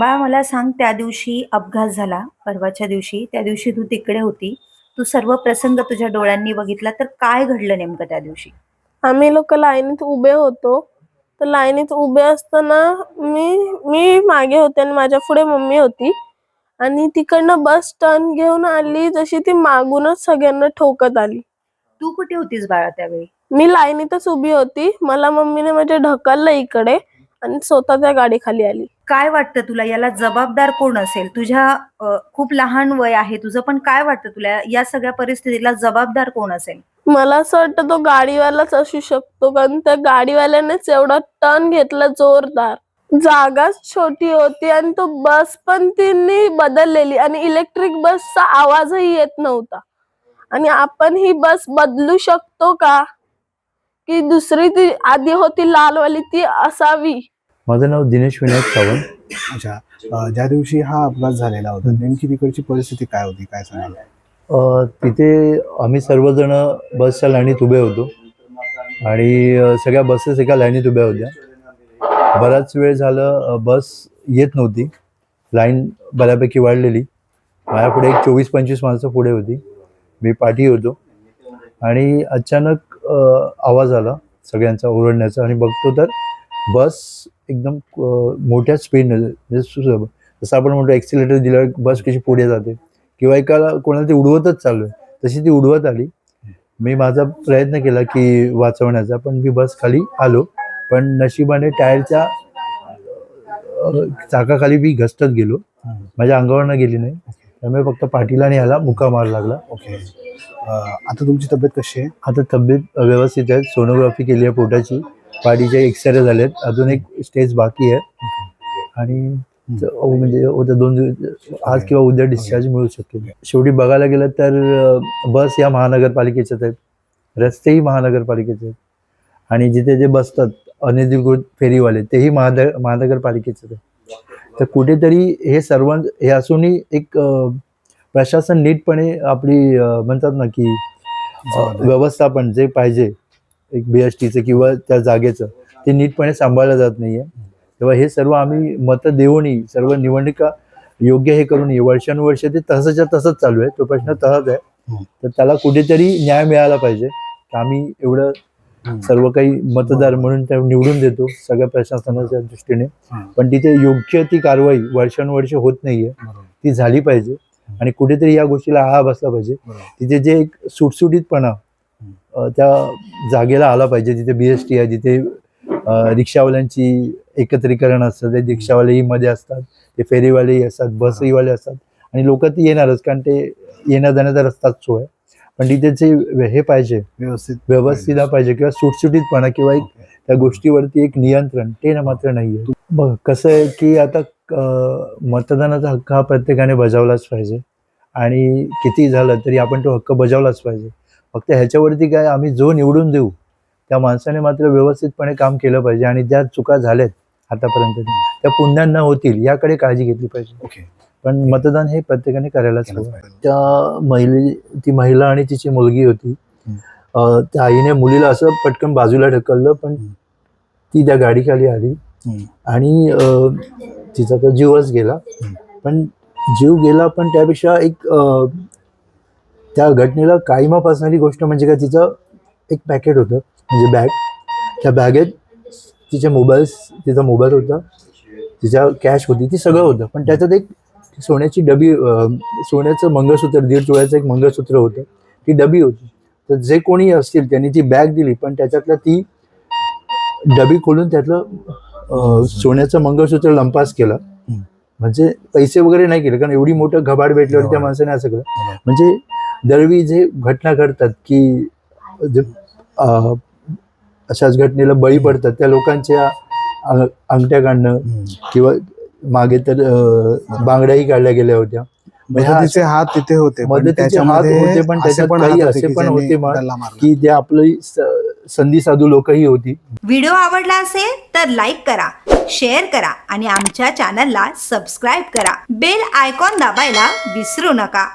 बाळा मला सांग त्या दिवशी अपघात झाला परवाच्या दिवशी. त्या दिवशी तू तिकडे होती. तू सर्व प्रसंग तुझ्या डोळ्यांनी बघितला. तर काय घडलं नेमकं त्या दिवशी? आम्ही लोक लाईनीत उभे होतो. तर लाईनीत उभे असताना मी मी मागे होते आणि माझ्या पुढे मम्मी होती. आणि तिकडनं बस टर्न घेऊन आली जशी ती मागूनच सगळ्यांना ठोकत आली. तू कुठे होतीस बाळा त्यावेळी? मी लाईनीतच उभी होती. मला मम्मीने म्हणजे ढकललं इकडे. आणि स्वतः त्या गाडी खाली आली. काय वाटतं तुला? याला जबाबदार कोण असेल? तुझ्या अ, खूप लहान वय आहे. तुझं पण काय वाटतं तुला? या सगळ्या परिस्थितीला जबाबदार कोण असेल? मला असं वाटतं तो गाडीवालाच असू शकतो. कारण त्या गाडीवाल्यानेच एवढा टर्न घेतला जोरदार. जागाच छोटी होती आणि तो बस पण तिने बदललेली. आणि इलेक्ट्रिक बसचा आवाजही येत नव्हता. आणि आपण ही बस बदलू शकतो का? की दुसरी ती आधी होती लालवाली ती असावी. माझं नाव दिनेश विनायक सावंत. अच्छा. ज्या दिवशी हा अपघात झालेला होता नेमकी तिकडची परिस्थिती काय होती? काय सांगाल? अ, तिथे आम्ही सर्वजण बसच्या लाईनीत उभे होतो. आणि सगळ्या बसेस एका लाईनीत उभ्या होत्या. बराच वेळ झालं बस येत नव्हती. लाईन बऱ्यापैकी वाढलेली. माझ्यापुढे एक चोवीस पंचवीस माणसं पुढे होती. मी पाठी होतो. आणि अचानक आवाज आला सगळ्यांचा ओरडण्याचा. आणि बघतो तर बस एकदम मोठ्या स्पीडने म्हणजे जसं आपण म्हणतो ॲक्सिलेटर दिल्यावर बस कशी पुढे जाते. किंवा एकाला कोणाला ती उडवतच चालू आहे. तशी ती उडवत आली. मी माझा प्रयत्न केला की वाचवण्याचा पण मी बस खाली आलो. पण नशिबाने टायरच्या चाकाखाली मी घसटत गेलो. माझ्या अंगावरनं गेली नाही. त्यामुळे फक्त पाठीला आणि ह्याला मुका मार लागला. ओके. आता तुमची तब्येत कशी आहे? आता तब्येत व्यवस्थित आहे. सोनोग्राफी केली आहे पोटाची. पाठीचे एक्सरे झालेत. अजून एक स्टेज बाकी आहे. आणि म्हणजे उद्या दोन दिवस आज किंवा उद्या डिस्चार्ज मिळू शकेल. शेवटी बघायला गेलं तर बस या महानगरपालिकेच्याच आहेत. रस्तेही महानगरपालिकेचे आहेत. आणि जिथे जे बसतात अनधिकृत फेरीवाले तेही महाद महानगरपालिकेचेच आहेत. तर कुठेतरी हे सर्व हे असूनही एक प्रशासन नीटपणे आपली म्हणतात ना की. व्यवस्थापन जे पाहिजे एक बी एस टीचं किंवा त्या जागेचं ते नीटपणे सांभाळलं जात नाहीये. तेव्हा हे सर्व आम्ही मतं देऊनही सर्व निवडणुका योग्य हे करूनही वर्षानुवर्ष ते तसंच्या तसंच चालू आहे तो प्रश्न तसाच आहे. तर त्याला कुठेतरी न्याय मिळाला पाहिजे. तर आम्ही एवढं. सर्व काही मतदार म्हणून त्या निवडून देतो सगळ्या प्रशासनाच्या दृष्टीने. पण तिथे योग्य ती कारवाई वर्षानुवर्ष होत नाहीये. ती झाली पाहिजे. आणि कुठेतरी या गोष्टीला हा बसला पाहिजे. तिथे जे एक सुटसुटीतपणा त्या जागेला आला पाहिजे जिथे बी एस टी आहे जिथे रिक्षावाल्यांची एकत्रीकरण असतं ते रिक्षावालेही मध्ये असतात ते फेरीवालेही असतात बसही वाले असतात आणि लोक ती येणारच कारण ते येण्या जाण्याचा रस्ताच सोय पण तिथे जे हे पाहिजे व्यवस्थित व्यवस्थित पाहिजे. किंवा सुटसुटीतपणा किंवा एक. त्या गोष्टीवरती एक नियंत्रण ते ना मात्र नाही आहे बघ कसं आहे की आता मतदानाचा हक्क हा प्रत्येकाने बजावलाच पाहिजे. आणि किती झालं तरी आपण तो हक्क बजावलाच पाहिजे. फक्त ह्याच्यावरती काय आम्ही जो निवडून देऊ त्या माणसाने मात्र व्यवस्थितपणे काम केलं पाहिजे आणि ज्या चुका झाल्यात आतापर्यंत त्या पुन्हा न होतील याकडे काळजी घेतली पाहिजे ओके पण मतदान हे प्रत्येकाने करायलाच हवं. त्या महिले ती महिला आणि तिची मुलगी होती त्या आईने मुलीला असं पटकन बाजूला ढकललं पण. ती त्या गाडीखाली आली. आणि तिचा तर जीवच गेला. पण जीव गेला पण त्यापेक्षा एक त्या घटनेला कायमा फसणारी गोष्ट म्हणजे काय? तिचं एक पॅकेट होतं म्हणजे बॅग त्या बॅगेत तिचे मोबाईल्स तिचा मोबाईल होता तिच्या कॅश होती ती सगळं होतं. पण त्याच्यात एक सोन्याची डबी सोन्याचं मंगळसूत्र दीड तोळ्याचं एक मंगळसूत्र होतं. ती डबी होती. तर जे कोणी असतील त्यांनी ती बॅग दिली पण त्याच्यातलं ती डबी खोलून त्यातलं सोन्याचं मंगळसूत्र लंपास केला. म्हणजे पैसे वगैरे नाही केले कारण एवढी मोठं घबाड भेटल्यावर त्या माणसाने असं केलं. म्हणजे दरवी जे घटना घडतात की जे अ, अशाच घटनेला बळी पडतात त्या लोकांच्या अंग- अंगठ्या काढणं. किंवा मागे तर बांगड्याही काढल्या गेल्या होत्या. मदतीचे हात तिथे होते पण मदतीचे हात त्याच्यामध्ये होते, पण त्याच्यात पण काही असे की पण होते. की जे आपली संधी साधू लोकही होती. व्हिडिओ आवडला असेल तर लाईक करा शेअर करा आणि आमच्या चॅनलला सबस्क्राईब करा. बेल आयकॉन दाबायला विसरू नका.